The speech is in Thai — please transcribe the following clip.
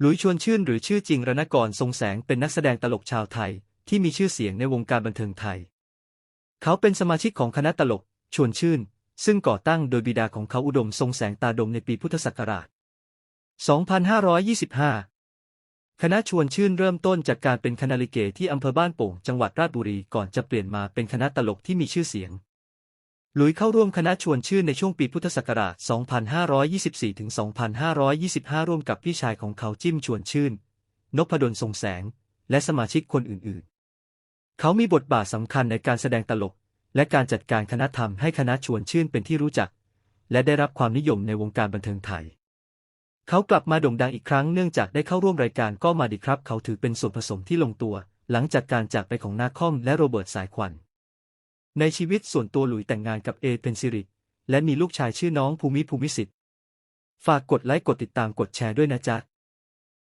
หลุยชวนชื่นหรือชื่อจริงรณกรทรงแสงเป็นนักแสดงตลกชาวไทย ที่มีชื่อเสียงในวงการบันเทิงไทย เขาเป็นสมาชิกของคณะตลก ชวนชื่น ซึ่งก่อตั้งโดยบิดาของเขาอุดมทรงแสงตาดมในปีพุทธศักราช 2525 คณะชวนชื่นเริ่มต้นจากการเป็นคณะลิเกที่อำเภอบ้านโป่งจังหวัดราชบุรีก่อนจะเปลี่ยนมาเป็นคณะตลกที่มีชื่อเสียง ลุยเข้าร่วมคณะชวนชื่นในช่วงปีพุทธศักราช 2524 ถึง 2525 ร่วมกับพี่ชายของเขาจิ้มชวนชื่น นพดลทรงแสง และสมาชิกคนอื่นๆ เขามีบทบาทสำคัญในการแสดงตลก และการจัดการคณะทำให้คณะชวนชื่นเป็นที่รู้จัก และได้รับความนิยมในวงการบันเทิงไทย เขากลับมาโด่งดังอีกครั้งเนื่องจากได้เข้าร่วมรายการก็มาดีครับ เขาถือเป็นส่วนผสมที่ลงตัว หลังจากการจากไปของนาคอมและโรเบิร์ตสายควัน ในชีวิตส่วนตัวหลุยแต่งงานกับเอเพนซิริ และมีลูกชายชื่อน้องภูมิภูมิสิทธิ์ ฝากกดไลค์กดติดตามกดแชร์ด้วยนะจ๊ะ